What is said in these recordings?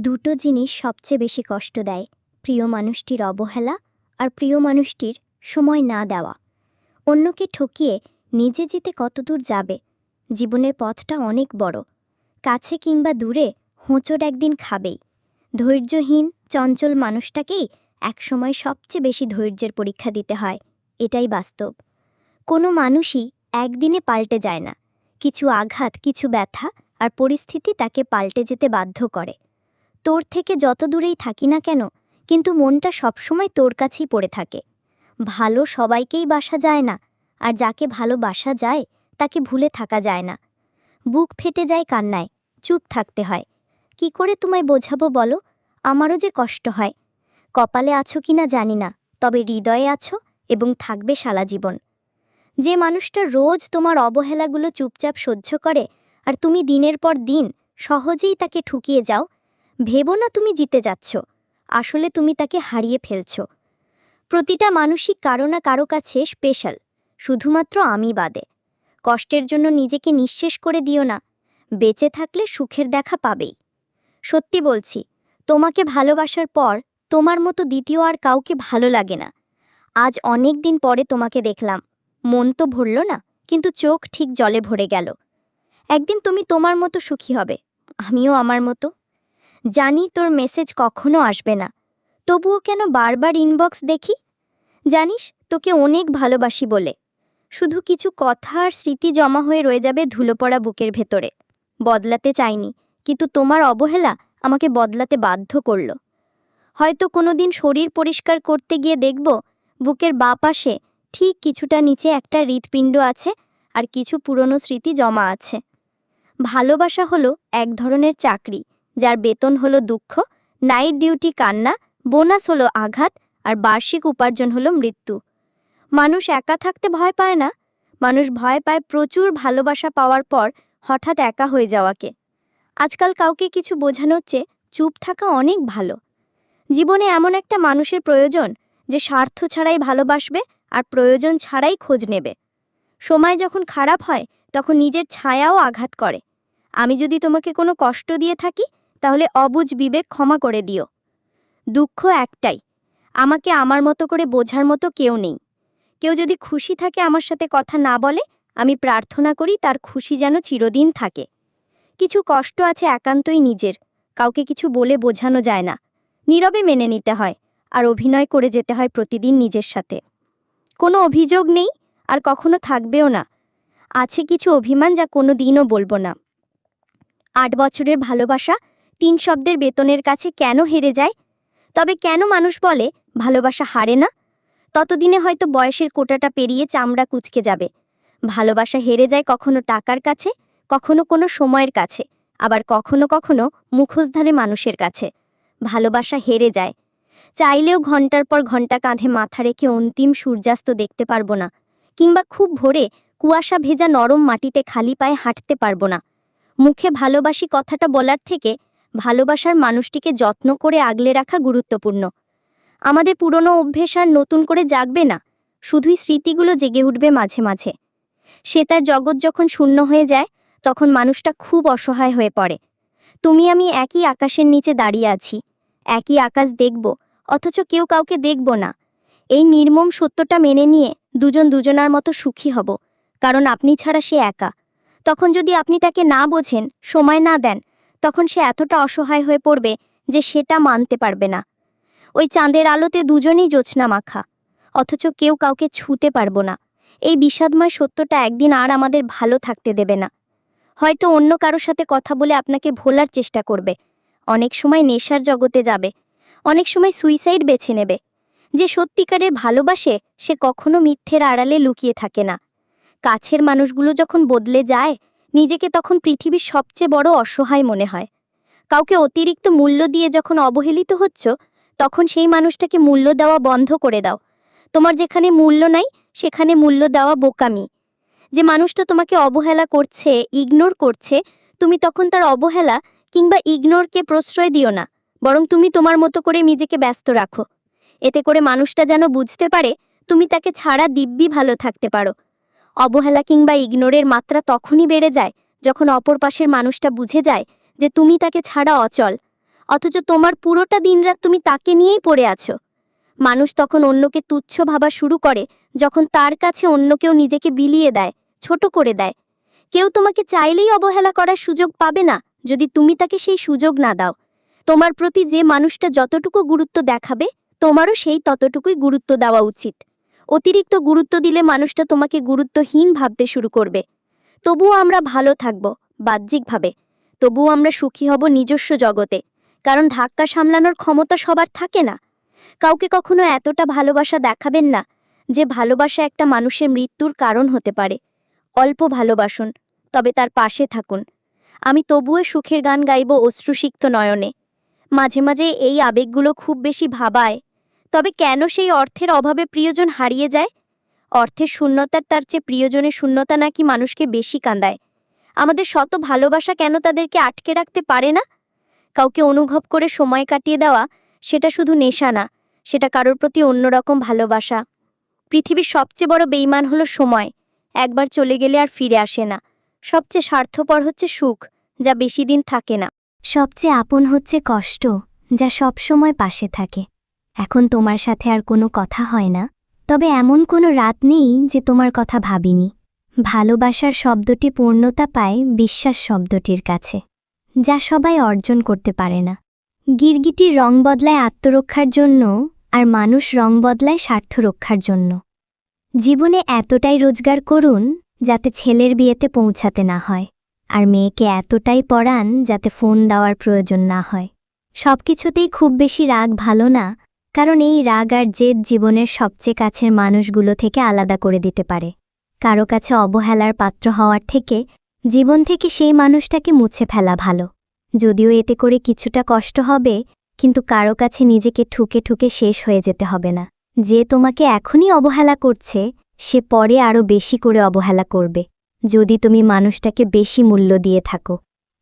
দুটো জিনিস সবচেয়ে বেশি কষ্ট দেয়, প্রিয় মানুষটির অবহেলা আর প্রিয় মানুষটির সময় না দেওয়া। অন্যকে ঠকিয়ে নিজে যেতে কতদূর যাবে? জীবনের পথটা অনেক বড়। কাছে কিংবা দূরে হোঁচট একদিন খাবেই। ধৈর্যহীন, চঞ্চল মানুষটাকেই একসময় সবচেয়ে বেশি ধৈর্যের পরীক্ষা দিতে হয়, এটাই বাস্তব। কোনো মানুষই একদিনে পাল্টে যায় না। কিছু আঘাত, কিছু ব্যথা আর পরিস্থিতি তাকে পাল্টে যেতে বাধ্য করে। তোর থেকে যত দূরেই থাকি না কেন, কিন্তু মনটা সবসময় তোর কাছেই পড়ে থাকে। ভালো সবাইকেই বাসা যায় না, আর যাকে ভালোবাসা যায়, তাকে ভুলে থাকা যায় না। বুক ফেটে যায় কান্নায়, চুপ থাকতে হয়। কি করে তোমায় বোঝাবো বলো? আমারও যে কষ্ট হয়। কপালে আছো কিনা জানি না, তবে হৃদয়ে আছো এবং থাকবে সারা জীবন। যে মানুষটা রোজ তোমার অবহেলাগুলো চুপচাপ সহ্য করে, আর তুমি দিনের পর দিন সহজেই তাকে ঠুকিয়ে যাও ভেবো না তুমি জিতে যাচ্ছ। আসলে তুমি তাকে হারিয়ে ফেলছ। প্রতিটা মানুষই কারও না কারও কাছে স্পেশাল শুধুমাত্র আমি বাদে। কষ্টের জন্য নিজেকে নিঃশেষ করে দিও না, বেঁচে থাকলে সুখের দেখা পাবেই। সত্যি বলছি, তোমাকে ভালোবাসার পর তোমার মতো দ্বিতীয় আর কাউকে ভালো লাগে না। আজ অনেক দিন পরে তোমাকে দেখলাম, মন তো ভরল না, কিন্তু চোখ ঠিক জলে ভরে গেল। একদিন তুমি তোমার মতো সুখী হবে, আমিও আমার মতো। জানি তোর মেসেজ কখনো আসবে না। তবুও কেন বারবার ইনবক্স দেখি? জানিস, তোকে অনেক ভালোবাসি বলে। শুধু কিছু কথা আর স্মৃতি জমা হয়ে রয়ে যাবে ধুলোপড়া বুকের ভেতরে। বদলাতে চাইনি, কিন্তু তোমার অবহেলা আমাকে বদলাতে বাধ্য করল। হয়তো কোনো দিন শরীর পরিষ্কার করতে গিয়ে দেখব, বুকের বা পাশে ঠিক কিছুটা নিচে একটা হৃৎপিণ্ড আছে আর কিছু পুরনো স্মৃতি জমা আছে। ভালোবাসা হলো এক ধরনের চাকরি যার বেতন হলো দুঃখ নাইট ডিউটি কান্না বোনাস হলো আঘাত, আর বার্ষিক উপার্জন হলো মৃত্যু। মানুষ একা থাকতে ভয় পায় না। মানুষ ভয় পায় প্রচুর ভালোবাসা পাওয়ার পর হঠাৎ একা হয়ে যাওয়াকে। আজকাল কাউকে কিছু বোঝানোর চেয়ে চুপ থাকা অনেক ভালো। জীবনে এমন একটা মানুষের প্রয়োজন যে স্বার্থ ছাড়াই ভালোবাসবে আর প্রয়োজন ছাড়াই খোঁজ নেবে। সময় যখন খারাপ হয়, তখন নিজের ছায়াও আঘাত করে। আমি যদি তোমাকে কোনো কষ্ট দিয়ে থাকি তাহলে অবুজ বিবেক ক্ষমা করে দিও। দুঃখ একটাই, আমাকে আমার মতো করে বোঝার মতো কেউ নেই। কেউ যদি খুশি থাকে আমার সাথে কথা না বলে, আমি প্রার্থনা করি তার খুশি যেন চিরদিন থাকে। কিছু কষ্ট আছে একান্তই নিজের, কাউকে কিছু বলে বোঝানো যায় না। নীরবে মেনে নিতে হয়, আর অভিনয় করে যেতে হয় প্রতিদিন নিজের সাথে। কোনো অভিযোগ নেই, আর কখনো থাকবেও না। আছে কিছু অভিমান যা কোনো দিনও বলব না। আট বছরের ভালোবাসা তিন শব্দের বেতনের কাছে কেন হেরে যায়? তবে কেন মানুষ বলে, ভালোবাসা হারে না? ততদিনে হয়তো বয়সের কোটাটা পেরিয়ে চামড়া কুচকে যাবে। ভালোবাসা হেরে যায় কখনো টাকার কাছে, কখনো কোনো সময়ের কাছে, আবার কখনো কখনো মুখোশধারে মানুষের কাছে। ভালোবাসা হেরে যায়। চাইলেও ঘণ্টার পর ঘণ্টা কাঁধে মাথা রেখে অন্তিম সূর্যাস্ত দেখতে পারব না, কিংবা খুব ভোরে কুয়াশা ভেজা নরম মাটিতে খালি পায়ে হাঁটতে পারব না। মুখে ভালোবাসি কথাটা বলার থেকে ভালোবাসার মানুষটিকে যত্ন করে আগলে রাখা গুরুত্বপূর্ণ। আমাদের পুরনো অভ্যেস আর নতুন করে জাগবে না, শুধুই স্মৃতিগুলো জেগে উঠবে মাঝে মাঝে। সে তার জগৎ যখন শূন্য হয়ে যায়, তখন মানুষটা খুব অসহায় হয়ে পড়ে। তুমি আমি একই আকাশের নিচে দাঁড়িয়ে আছি, একই আকাশ দেখব, অথচ কেউ কাউকে দেখব না। এই নির্মম সত্যটা মেনে নিয়ে দুজন দুজনার মতো সুখী হব, কারণ আপনি ছাড়া সে একা। তখন যদি আপনি তাকে না বোঝেন, সময় না দেন তখন সে এতটা অসহায় হয়ে পড়বে যে সেটা মানতে পারবে না। ওই চাঁদের আলোতে দুজনেই জোছনা মাখা, অথচ কেউ কাউকে ছুঁতে পারব না। এই বিষাদময় সত্যটা একদিন আর আমাদের ভালো থাকতে দেবে না। হয়তো অন্য কারোর সাথে কথা বলে আপনাকে ভোলার চেষ্টা করবে। অনেক সময় নেশার জগতে যাবে। অনেক সময় সুইসাইড বেছে নেবে। যে সত্যিকারের ভালোবাসে, সে কখনো মিথ্যের আড়ালে লুকিয়ে থাকে না। কাছের মানুষগুলো যখন বদলে যায় নিজেকে তখন পৃথিবীর সবচেয়ে বড় অসহায় মনে হয়। কাউকে অতিরিক্ত মূল্য দিয়ে যখন অবহেলিত হচ্ছ, তখন সেই মানুষটাকে মূল্য দেওয়া বন্ধ করে দাও। তোমার যেখানে মূল্য নাই, সেখানে মূল্য দেওয়া বোকামি। যে মানুষটা তোমাকে অবহেলা করছে, ইগনোর করছে, তুমি তখন তার অবহেলা কিংবা ইগনোরকে প্রশ্রয় দিও না, বরং তুমি তোমার মতো করে নিজেকে ব্যস্ত রাখো। এতে করে মানুষটা যেন বুঝতে পারে, তুমি তাকে ছাড়া দিব্যি ভালো থাকতে পারো। অবহেলা কিংবা ইগনোরের মাত্রা তখনই বেড়ে যায় যখন অপর পাশের মানুষটা বুঝে যায় যে তুমি তাকে ছাড়া অচল। অথচ তোমার পুরোটা দিনরাত তুমি তাকে নিয়েই পড়ে আছো। মানুষ তখন অন্যকে তুচ্ছ ভাবা শুরু করে যখন তার কাছে অন্য কেউ নিজেকে বিলিয়ে দেয়, ছোট করে দেয়। কেউ তোমাকে চাইলেই অবহেলা করার সুযোগ পাবে না যদি তুমি তাকে সেই সুযোগ না দাও। তোমার প্রতি যে মানুষটা যতটুকু গুরুত্ব দেখাবে, তোমারও সেই ততটুকুই গুরুত্ব দেওয়া উচিত। অতিরিক্ত গুরুত্ব দিলে মানুষটা তোমাকে গুরুত্বহীন ভাবতে শুরু করবে। তবুও আমরা ভালো থাকব, বাহ্যিকভাবে। তবুও আমরা সুখী হব নিজস্ব জগতে, কারণ ধাক্কা সামলানোর ক্ষমতা সবার থাকে না। কাউকে কখনো এতটা ভালোবাসা দেখাবেন না, যে ভালোবাসা একটা মানুষের মৃত্যুর কারণ হতে পারে। অল্প ভালোবাসুন, তবে তার পাশে থাকুন। আমি তবুও সুখের গান গাইব অশ্রুসিক্ত নয়নে। মাঝে মাঝে এই আবেগগুলো খুব বেশি ভাবায় তবে কেন সেই অর্থের অভাবে প্রিয়জন হারিয়ে যায়? অর্থের শূন্যতার তার চেয়ে প্রিয়জনের শূন্যতা নাকি মানুষকে বেশি কাঁদায়? আমাদের শত ভালোবাসা কেন তাদেরকে আটকে রাখতে পারে না? কাউকে অনুভব করে সময় কাটিয়ে দেওয়া সেটা শুধু নেশা না, সেটা কারোর প্রতি অন্যরকম ভালোবাসা। পৃথিবীর সবচেয়ে বড় বেইমান হলো সময়, একবার চলে গেলে আর ফিরে আসে না। সবচেয়ে স্বার্থপর হচ্ছে সুখ, যা বেশি দিন থাকে না। সবচেয়ে আপন হচ্ছে কষ্ট, যা সব সময় পাশে থাকে। এখন তোমার সাথে আর কোনো কথা হয় না। তবে এমন কোনো রাত নেই যে তোমার কথা ভাবিনি। ভালোবাসার শব্দটি পূর্ণতা পায় বিশ্বাস শব্দটির কাছে, যা সবাই অর্জন করতে পারে না। গিরগিটির রং বদলায় আত্মরক্ষার জন্য আর মানুষ রং বদলায় স্বার্থ রক্ষার জন্য। জীবনে এতটাই রোজগার করুন যাতে ছেলের বিয়েতে পৌঁছাতে না হয়, আর মেয়েকে এতটাই পড়ান যাতে ফোন দেওয়ার প্রয়োজন না হয়। সবকিছুতেই খুব বেশি রাগ ভালো না কারণ এই রাগ আর জেদ জীবনের সবচেয়ে কাছের মানুষগুলো থেকে আলাদা করে দিতে পারে। কারও কাছে অবহেলার পাত্র হওয়ার থেকে জীবন থেকে সেই মানুষটাকে মুছে ফেলা ভালো। যদিও এতে করে কিছুটা কষ্ট হবে, কিন্তু কারও কাছে নিজেকে ঠুকে ঠুকে শেষ হয়ে যেতে হবে না। যে তোমাকে এখনই অবহেলা করছে, সে পরে আরও বেশি করে অবহেলা করবে। যদি তুমি মানুষটাকে বেশি মূল্য দিয়ে থাকো।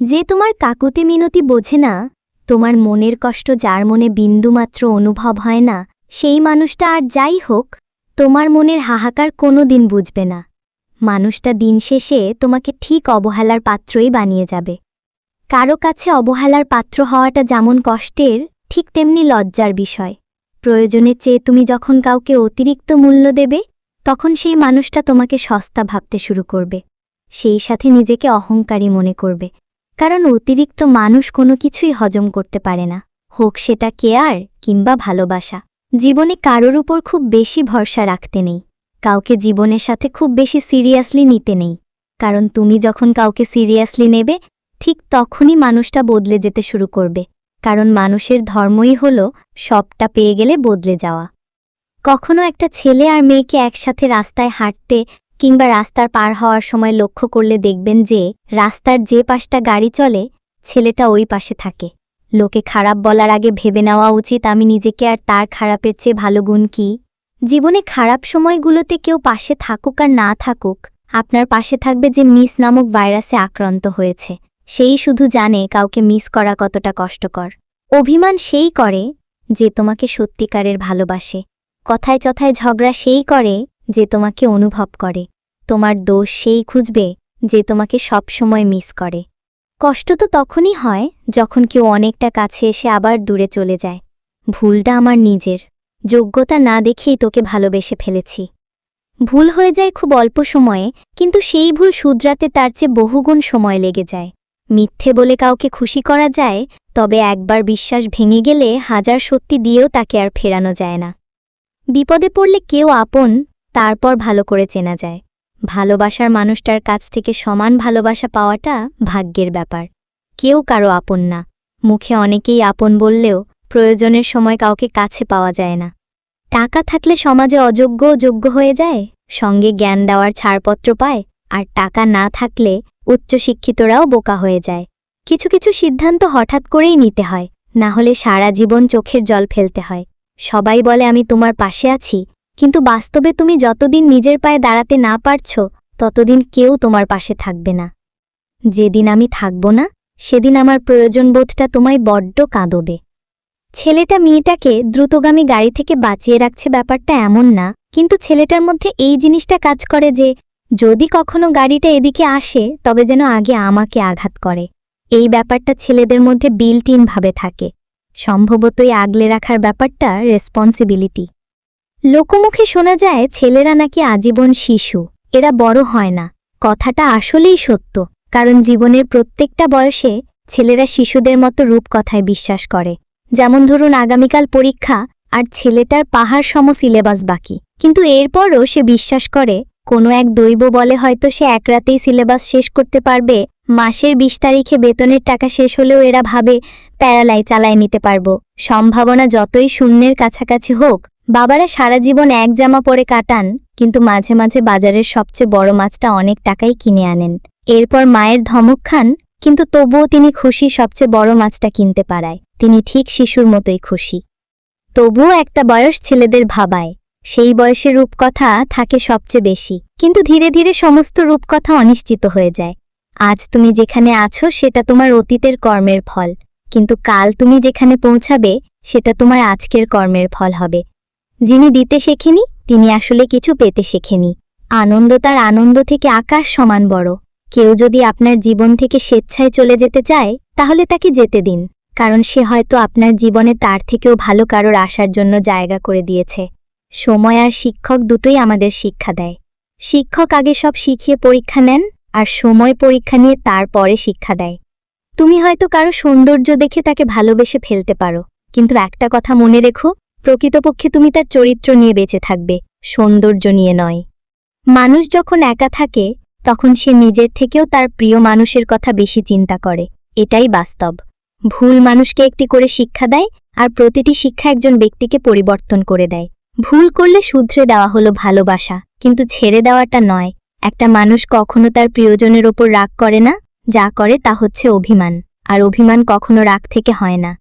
যে তোমার কাকুতি মিনতি বোঝে না তোমার মনের কষ্ট যার মনে বিন্দুমাত্র অনুভব হয় না, সেই মানুষটা আর যাই হোক, তোমার মনের হাহাকার কোনো দিন বুঝবে না। মানুষটা দিন শেষে তোমাকে ঠিক অবহেলার পাত্রই বানিয়ে যাবে। কারও কাছে অবহেলার পাত্র হওয়াটা যেমন কষ্টের, ঠিক তেমনি লজ্জার বিষয়। প্রয়োজনের চেয়ে তুমি যখন কাউকে অতিরিক্ত মূল্য দেবে, তখন সেই মানুষটা তোমাকে সস্তা ভাবতে শুরু করবে। সেই সাথে নিজেকে অহংকারী মনে করবে। কারণ অতিরিক্ত মানুষ কোনো কিছুই হজম করতে পারে না। হোক সেটা কেয়ার কিংবা ভালোবাসা। জীবনে কারোর উপর খুব বেশি ভরসা রাখতে নেই। কাউকে জীবনের সাথে খুব বেশি সিরিয়াসলি নিতে নেই। কারণ তুমি যখন কাউকে সিরিয়াসলি নেবে, ঠিক তখনই মানুষটা বদলে যেতে শুরু করবে। কারণ মানুষের ধর্মই হল সবটা পেয়ে গেলে বদলে যাওয়া। কখনো একটা ছেলে আর মেয়েকে একসাথে রাস্তায় হাঁটতে কিংবা রাস্তার পার হওয়ার সময় লক্ষ্য করলে দেখবেন যে, রাস্তার যে পাশটা গাড়ি চলে, ছেলেটা ওই পাশে থাকে। লোকে খারাপ বলার আগে ভেবে নেওয়া উচিত, আমি নিজেকে আর তার খারাপের চেয়ে ভালো গুণ কি? জীবনে খারাপ সময়গুলোতে কেউ পাশে থাকুক আর না থাকুক, আপনার পাশে থাকবে যে মিস নামক ভাইরাসে আক্রান্ত হয়েছে। সেই শুধু জানে কাউকে মিস করা কতটা কষ্টকর। অভিমান সেই করে যে তোমাকে সত্যিকারের ভালোবাসে। কথায় চথায় ঝগড়া সেই করে যে তোমাকে অনুভব করে। তোমার দোষ সেই খুঁজবে যে তোমাকে সব সময় মিস করে। কষ্ট তো তখনই হয় যখন কেউ অনেকটা কাছে এসে আবার দূরে চলে যায়। ভুলটা আমার নিজের। যোগ্যতা না দেখেই তোকে ভালোবেসে ফেলেছি। ভুল হয়ে যায় খুব অল্প সময়ে, কিন্তু সেই ভুল শুধরাতে তার চেয়ে বহুগুণ সময় লেগে যায়। মিথ্যে বলে কাউকে খুশি করা যায়, তবে একবার বিশ্বাস ভেঙে গেলে হাজার সত্যি দিয়েও তাকে আর ফেরানো যায় না। বিপদে পড়লে কেউ আপন তারপর ভালো করে চেনা যায়। ভালোবাসার মানুষটার কাছ থেকে সমান ভালোবাসা পাওয়াটা ভাগ্যের ব্যাপার। কেউ কারও আপন না। মুখে অনেকেই আপন বললেও প্রয়োজনের সময় কাউকে কাছে পাওয়া যায় না। টাকা থাকলে সমাজে অযোগ্য যোগ্য হয়ে যায়, সঙ্গে জ্ঞান দেওয়ার ছাড়পত্র পায়, আর টাকা না থাকলে উচ্চশিক্ষিতরাও বোকা হয়ে যায়। কিছু কিছু সিদ্ধান্ত হঠাৎ করেই নিতে হয়, না হলে সারা জীবন চোখের জল ফেলতে হয়। সবাই বলে, আমি তোমার পাশে আছি কিন্তু বাস্তবে তুমি যতদিন নিজের পায়ে দাঁড়াতে না পারছ, ততদিন কেউ তোমার পাশে থাকবে না। যেদিন আমি থাকব না, সেদিন আমার প্রয়োজনবোধটা তোমায় বড্ড কাঁদবে। ছেলেটা মেয়েটাকে দ্রুতগামী গাড়ি থেকে বাঁচিয়ে রাখছে ব্যাপারটা এমন না, কিন্তু ছেলেটার মধ্যে এই জিনিসটা কাজ করে যে, যদি কখনো গাড়িটা এদিকে আসে, তবে যেন আগে আমাকে আঘাত করে। এই ব্যাপারটা ছেলেদের মধ্যে বিল্ট ইন ভাবে থাকে। সম্ভবতই আগলে রাখার ব্যাপারটা রেসপন্সিবিলিটি লোকমুখে শোনা যায়, ছেলেরা নাকি আজীবন শিশু। এরা বড় হয় না। কথাটা আসলেই সত্য, কারণ জীবনের প্রত্যেকটা বয়সে ছেলেরা শিশুদের মতো রূপকথায় বিশ্বাস করে। যেমন ধরুন, আগামীকাল পরীক্ষা আর ছেলেটার পাহাড় সম সিলেবাস বাকি। কিন্তু এরপরও সে বিশ্বাস করে, কোনো এক দৈব বলে হয়তো সে এক রাতেই সিলেবাস শেষ করতে পারবে, মাসের বিশ তারিখে বেতনের টাকা শেষ হলেও এরা ভাবে প্যারালাই চালায় নিতে পারব। সম্ভাবনা যতই শূন্যের কাছাকাছি হোক বাবারা সারা জীবন এক জামা পরে কাটান, কিন্তু মাঝে মাঝে বাজারের সবচেয়ে বড় মাছটা অনেক টাকাই কিনে আনেন। এরপর মায়ের ধমক খান, কিন্তু তবুও তিনি খুশি সবচেয়ে বড় মাছটা কিনতে পারায়। তিনি ঠিক শিশুর মতোই খুশি। তবুও একটা বয়স ছেলেদের ভাবায়। সেই বয়সের রূপকথা থাকে সবচেয়ে বেশি। কিন্তু ধীরে ধীরে সমস্ত রূপকথা অনিশ্চিত হয়ে যায়। আজ তুমি যেখানে আছো, সেটা তোমার অতীতের কর্মের ফল। কিন্তু কাল তুমি যেখানে পৌঁছাবে, সেটা তোমার আজকের কর্মের ফল হবে। যিনি দিতে শেখেনি, তিনি আসলে কিছু পেতে শেখেনি। আনন্দ তার আনন্দ থেকে আকাশ সমান বড়। কেউ যদি আপনার জীবন থেকে স্বেচ্ছায় চলে যেতে চায়, তাহলে তাকে যেতে দিন। কারণ সে হয়তো আপনার জীবনে তার থেকেও ভালো কারোর আসার জন্য জায়গা করে দিয়েছে। সময় আর শিক্ষক দুটোই আমাদের শিক্ষা দেয়। শিক্ষক আগে সব শিখিয়ে পরীক্ষা নেন, আর সময় পরীক্ষা নিয়ে তারপরে শিক্ষা দেয়। তুমি হয়তো কারও সৌন্দর্য দেখে তাকে ভালোবেসে ফেলতে পারো, কিন্তু একটা কথা মনে রেখো প্রকৃতপক্ষে তুমি তার চরিত্র নিয়ে বেঁচে থাকবে, সৌন্দর্য নিয়ে নয়। মানুষ যখন একা থাকে, তখন সে নিজের থেকেও তার প্রিয় মানুষের কথা বেশি চিন্তা করে। এটাই বাস্তব। ভুল মানুষকে একটি করে শিক্ষা দেয় আর প্রতিটি শিক্ষা একজন ব্যক্তিকে পরিবর্তন করে দেয়। ভুল করলে শুধরে দেওয়া হলো ভালোবাসা, কিন্তু ছেড়ে দেওয়াটা নয়। একটা মানুষ কখনো তার প্রিয়জনের ওপর রাগ করে না, যা করে তা হচ্ছে অভিমান। আর অভিমান কখনো রাগ থেকে হয় না।